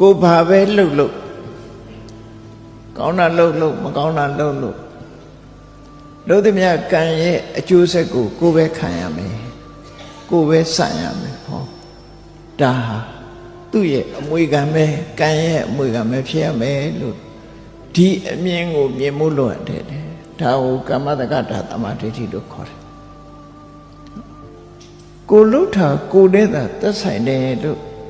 ကိုဘာပဲလှုပ်လှုပ်ကောင်းတာလှုပ်လှုပ်မကောင်းတာလှုပ်လှုပ်လို့သည်မြတ်ကံရဲ့အကျိုးဆက်ကိုကိုယ်ပဲခံရမယ်ကိုယ်ပဲဆန့်ရမယ်ဟောဒါဟာသူ့ရဲ့အမွေခံပဲကံရဲ့အမွေခံပဲဖြစ်ရမယ်လို့ဒီအမြင်ကိုမြင်မှုလွတ်တယ်တဲ့ဒါကိုကမ္မတက္ကတာတမဒိဋ္ဌိလို့ခေါ်တယ်ကိုလှုပ်တာကိုနဲ့သာသက်ဆိုင်တယ်လို့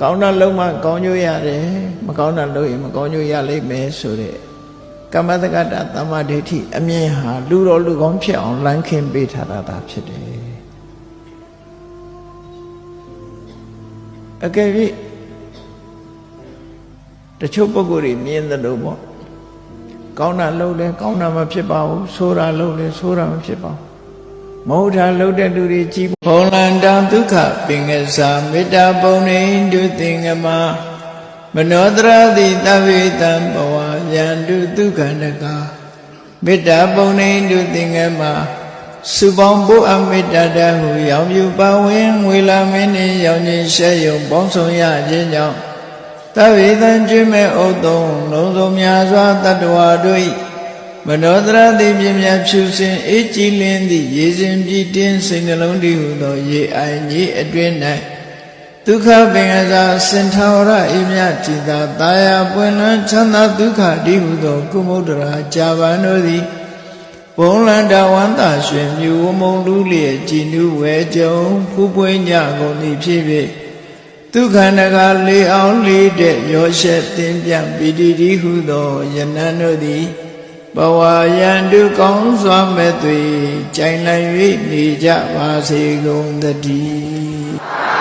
ကောင်းတာလုံးမှကောင်းကျိုးရတယ်မကောင်းတာလုပ်ရင်မကောင်းကျိုးရလိမ့်မယ်ဆိုတဲ့ကမ္မတက္ကတာသမ္မာဒိဋ္ဌိအမြင်ဟာလူတော်လူကောင်းဖြစ်အောင်လမ်းခင်းပေးထားတာသာဖြစ်တယ်အကယ်၍တချို့ပုဂ္ဂိုလ်တွေမြင်တယ်လို့ပေါ့ကောင်းတာလုပ်လဲကောင်းတာမဖြစ်ပါဘူးဆိုးတာလုပ်လဲဆိုးတာမဖြစ်ပါဘူး မဟုတ်တာလုပ်တဲ့လူတွေကြည်ဘုံလန္တံဒုက္ခပင်ကစားမေတ္တာပုံနေဒုသင်္ကမမနောတရတိတဝေတံဘဝယန္တုဒုက္ခန္တကမေတ္တာပုံနေဒုသင်္ကမစုပေါင်းဖို့အမေတ္တာတဟုရောင်ပြူပါဝင်ငွေလာမင်းနှင့်ရောင်ချင်းရှဲယုံပေါင်းဆောင်ရခြင်းကြောင့်တဝေတံကျွေးမဲ့ဥသုံးလုံးစုံများစွာတတ္တဝါတို့၏ မနောတရတိပြင်းမြတ်ဖြူစင်အေးကြည်လင်းသည့်ရေစဉ်ပြည့်တင်းစိတ်နှလုံးတည်ဟုသောရေအိုင်ကြီးအတွင်၌ဒုက္ခပင်ကစားစင်ထာဝရအေမြจิตာတာယာပွင့်လန်းချမ်းသာဒုက္ခတည်ဟုသောကုမုဒ္ဒရာကြာပန်တို့သည်ဘုံလန္တဝန္တာရွှင်မြူဝမုံလူလျက်ကြည်နူးဝဲကြုံဖူးပွင့်ကြကုန်သည်ဖြစ်ဖြစ်ဒုက္ခန္တကလေးအောင်လေးတဲ့ရောရှက်တင်ပြပီတိတိဟုသောယနန်တို့သည် ဘဝယံတုကောင်းစွာမဲ့သွေကြိုင်လိုက်၍နေကြပါစေကုန်သတည်း